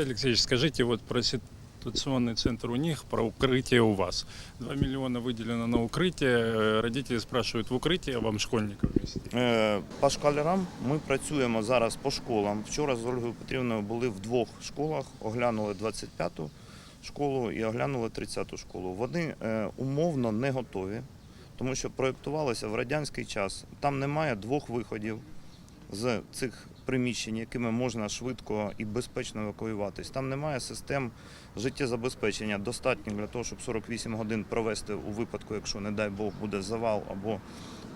Виталий Алексеевич, скажите вот про ситуационный центр у них, про укрытие у вас. 2 миллиона выделено на укрытие. Э, Родители спрашивают, в укрытие вам школьников везти? Е, По школярам ми працюємо зараз по школам. Вчора з Ольгою Петрівною були в двох школах, оглянули 25-ту школу і оглянули 30-ту школу. Вони е, умовно не готові, тому що проєктувалися в радянський час. Там немає двох виходів з цих приміщень, якими можна швидко і безпечно евакуюватись. Там немає систем життєзабезпечення достатньо для того, щоб 48 годин провести у випадку, якщо, не дай Бог, буде завал або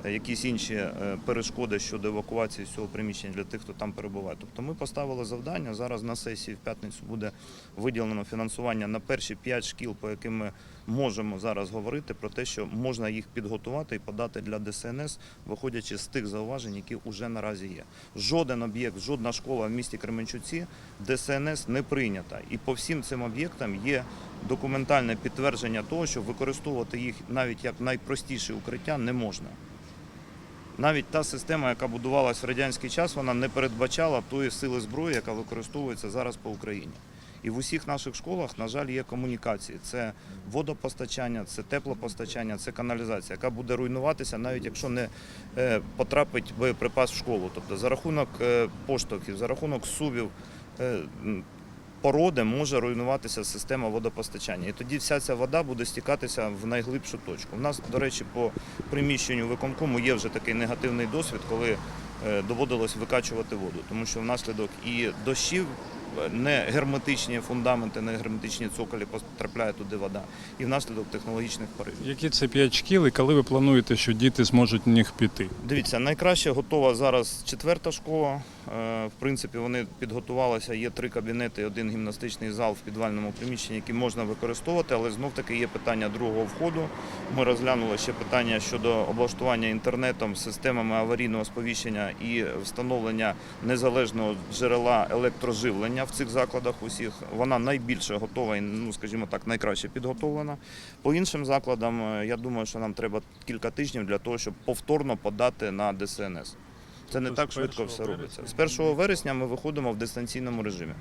якісь інші е, перешкоди щодо евакуації цього приміщення для тих, хто там перебуває. Тобто ми поставили завдання. Зараз на сесії в п'ятницю буде виділено фінансування на перші п'ять шкіл, по яким ми можемо зараз говорити про те, що можна їх підготувати і подати для ДСНС, виходячи з тих зауважень, які вже наразі є. Жоден об'єкт, жодна школа в місті Кременчуці ДСНС не прийнята. І по всім цим об'єктам є документальне підтвердження того, що використовувати їх навіть як найпростіше укриття не можна. Навіть та система, яка будувалась в радянський час, вона не передбачала тої сили зброї, яка використовується зараз по Україні. І в усіх наших школах, на жаль, є комунікації. Це водопостачання, це теплопостачання, це каналізація, яка буде руйнуватися, навіть якщо не е, потрапить боєприпас в школу. Тобто за рахунок е, поштовхів, за рахунок сувів. Породи може руйнуватися система водопостачання, і тоді вся ця вода буде стікатися в найглибшу точку. У нас, до речі, по приміщенню виконкому є вже такий негативний досвід, коли е, доводилось викачувати воду, тому що внаслідок і дощів не герметичні фундаменти, не герметичні цоколі потрапляє туди вода, і внаслідок технологічних поривів. Які це 5 шкіл і коли ви плануєте, що діти зможуть в них піти? Дивіться, найкраще готова зараз четверта школа. Е, В принципі, вони підготувалися. Є три кабінети, один гімнастичний зал в підвальному приміщенні, який можна використовувати, але знов таки є питання другого входу. Ми розглянули ще питання щодо облаштування інтернетом, системами аварійного сповіщення і встановлення незалежного джерела електроживлення в цих закладах. Усіх вона найбільше готова і, ну скажімо так, найкраще підготовлена. По іншим закладам, е, я думаю, що нам треба кілька тижнів для того, щоб повторно подати на ДСНС. Це не так швидко 1 все робиться. З 1 вересня ми виходимо в дистанційному режимі.